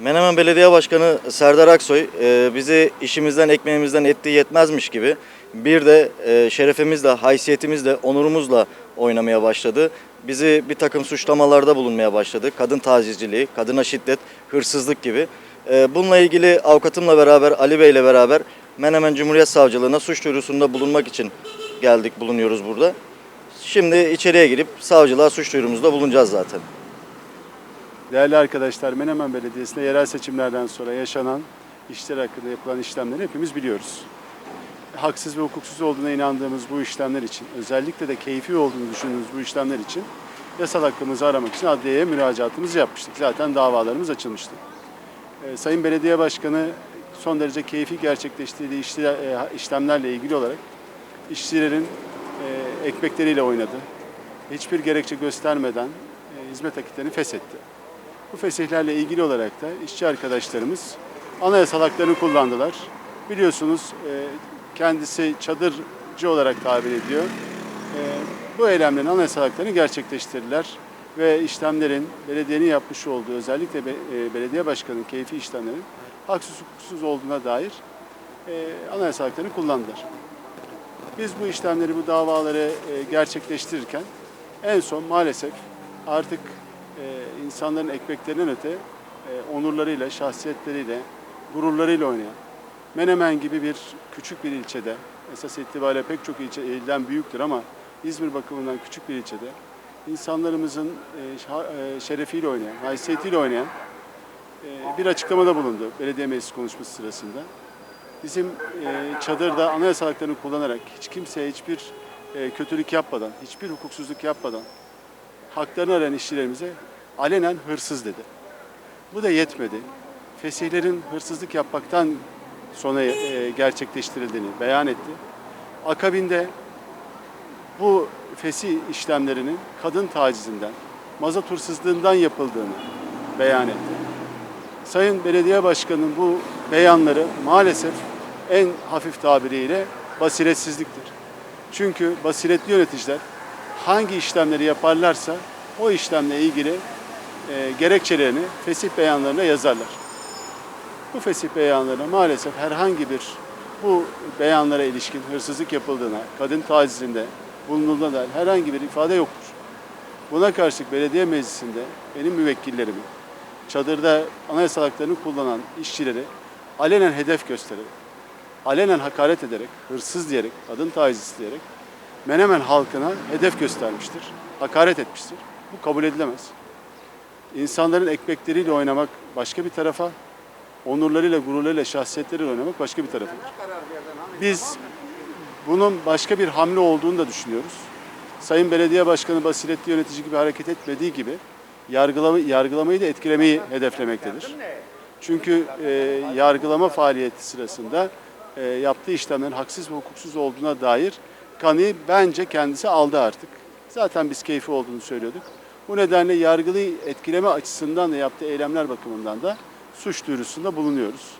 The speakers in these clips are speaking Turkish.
Menemen Belediye Başkanı Serdar Aksoy e, bizi işimizden, ekmeğimizden ettiği yetmezmiş gibi bir de e, şerefimizle, haysiyetimizle, onurumuzla oynamaya başladı. Bizi bir takım suçlamalarda bulunmaya başladı. Kadın tacizciliği, kadına şiddet, hırsızlık gibi. E, bununla ilgili avukatımla beraber, Ali Bey ile beraber Menemen Cumhuriyet Savcılığına suç duyurusunda bulunmak için geldik, bulunuyoruz burada. Şimdi içeriye girip savcılığa suç duyurumuzda bulunacağız zaten. Değerli arkadaşlar, Menemen Belediyesi'nde yerel seçimlerden sonra yaşanan işler hakkında yapılan işlemleri hepimiz biliyoruz. Haksız ve hukuksuz olduğuna inandığımız bu işlemler için, özellikle de keyfi olduğunu düşündüğümüz bu işlemler için yasal hakkımızı aramak için adliyeye müracaatımızı yapmıştık. Zaten davalarımız açılmıştı. Ee, Sayın Belediye Başkanı son derece keyfi gerçekleştirdiği işle- e, işlemlerle ilgili olarak işçilerin e, ekmekleriyle oynadı. Hiçbir gerekçe göstermeden e, hizmet akitlerini feshetti. Bu fesihlerle ilgili olarak da işçi arkadaşlarımız anayasal haklarını kullandılar. Biliyorsunuz e, kendisi çadırcı olarak tabir ediyor. E, Bu eylemlerin anayasal haklarını gerçekleştirdiler ve işlemlerin belediyenin yapmış olduğu özellikle e, belediye başkanının keyfi işlemlerin haksız hukuksuz olduğuna dair e, anayasal haklarını kullandılar. Biz bu işlemleri, bu davaları gerçekleştirirken en son maalesef artık e, insanların ekmeklerinden öte e, onurlarıyla, şahsiyetleriyle, gururlarıyla oynayan Menemen gibi bir küçük bir ilçede, esas itibariyle pek çok ilçe ilden büyüktür ama İzmir bakımından küçük bir ilçede insanlarımızın e, e, şerefiyle oynayan, haysiyetiyle oynayan e, bir açıklamada bulundu belediye meclis konuşması sırasında. Bizim çadırda anayasal haklarını kullanarak hiç kimseye hiçbir kötülük yapmadan, hiçbir hukuksuzluk yapmadan haklarını arayan işçilerimize alenen hırsız dedi. Bu da yetmedi. Fesihlerin hırsızlık yapmaktan sonra e, gerçekleştirildiğini beyan etti. Akabinde bu fesih işlemlerinin kadın tacizinden, mazot hırsızlığından yapıldığını beyan etti. Sayın Belediye Başkanı'nın bu beyanları maalesef en hafif tabiriyle basiretsizliktir. Çünkü basiretli yöneticiler hangi işlemleri yaparlarsa o işlemle ilgili e, gerekçelerini fesih beyanlarına yazarlar. Bu fesih beyanlarına maalesef herhangi bir bu beyanlara ilişkin hırsızlık yapıldığına, kadın tacizinde bulunduğuna dair herhangi bir ifade yoktur. Buna karşılık belediye meclisinde benim müvekkillerimin çadırda anayasal haklarını kullanan işçileri alenen hedef göstererek, alenen hakaret ederek, hırsız diyerek, kadın taciz diyerek Menemen halkına hedef göstermiştir, hakaret etmiştir. Bu kabul edilemez. İnsanların ekmekleriyle oynamak başka bir tarafa, onurlarıyla, gururlarıyla, şahsiyetleriyle oynamak başka bir tarafa. Biz bunun başka bir hamle olduğunu da düşünüyoruz. Sayın Belediye Başkanı basiretli yönetici gibi hareket etmediği gibi yargılama, yargılamayı da etkilemeyi hedeflemektedir. Çünkü e, yargılama faaliyeti sırasında e, yaptığı işlemlerin haksız ve hukuksuz olduğuna dair kanıyı bence kendisi aldı artık. Zaten biz keyfi olduğunu söylüyorduk. Bu nedenle yargılıyı etkileme açısından da yaptığı eylemler bakımından da suç duyurusunda bulunuyoruz.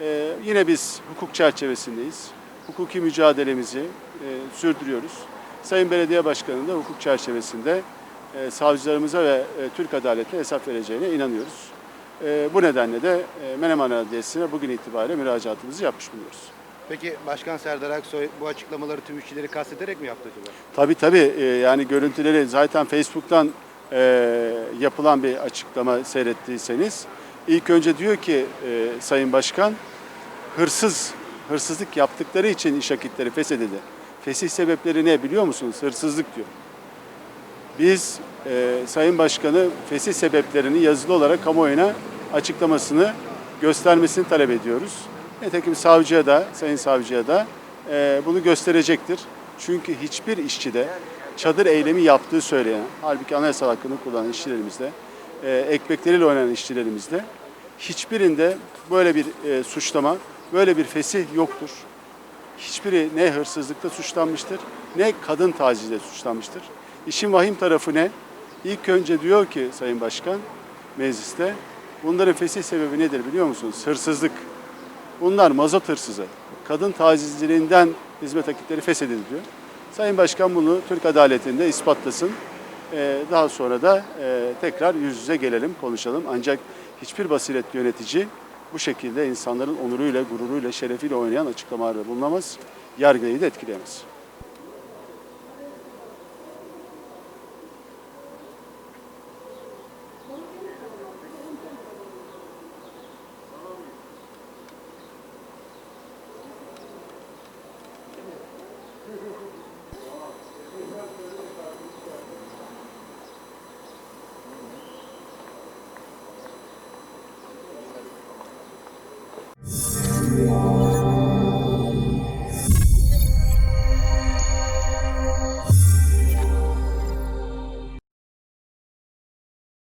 Ee, yine biz hukuk çerçevesindeyiz. Hukuki mücadelemizi e, sürdürüyoruz. Sayın Belediye Başkanı'nın da hukuk çerçevesinde e, savcılarımıza ve e, Türk Adalet'e hesap vereceğine inanıyoruz. E, bu nedenle de e, Menemen Adliyesi'ne bugün itibariyle müracaatımızı yapmış bulunuyoruz. Peki Başkan Serdar Aksoy bu açıklamaları tüm işçileri kastederek mi yaptı acaba? Tabii tabii e, yani görüntüleri zaten Facebook'tan e, yapılan bir açıklama seyrettiyseniz ilk önce diyor ki e, Sayın Başkan hırsız hırsızlık yaptıkları için iş akitleri feshedildi. Fesih sebepleri ne biliyor musunuz? Hırsızlık diyor. Biz e, Sayın Başkanı fesih sebeplerini yazılı olarak kamuoyuna açıklamasını göstermesini talep ediyoruz. Nitekim savcıya da, Sayın Savcıya da e, bunu gösterecektir. Çünkü hiçbir işçide çadır eylemi yaptığı söyleyen, halbuki anayasal hakkını kullanan işçilerimizde, e, ekmekleriyle oynayan işçilerimizde hiçbirinde böyle bir e, suçlama, böyle bir fesih yoktur. Hiçbiri ne hırsızlıkta suçlanmıştır, ne kadın tacizle suçlanmıştır. İşin vahim tarafı ne? İlk önce diyor ki Sayın Başkan mecliste, bunların fesih sebebi nedir biliyor musunuz? Hırsızlık. Bunlar mazot hırsızı. Kadın tacizciliğinden hizmet akitleri feshedildi diyor. Sayın Başkan bunu Türk Adaleti'nde ispatlasın. Ee, daha sonra da e, tekrar yüz yüze gelelim, konuşalım. Ancak hiçbir basiretli yönetici bu şekilde insanların onuruyla, gururuyla, şerefiyle oynayan açıklamalarda bulunamaz. Yargıyı da etkileyemez.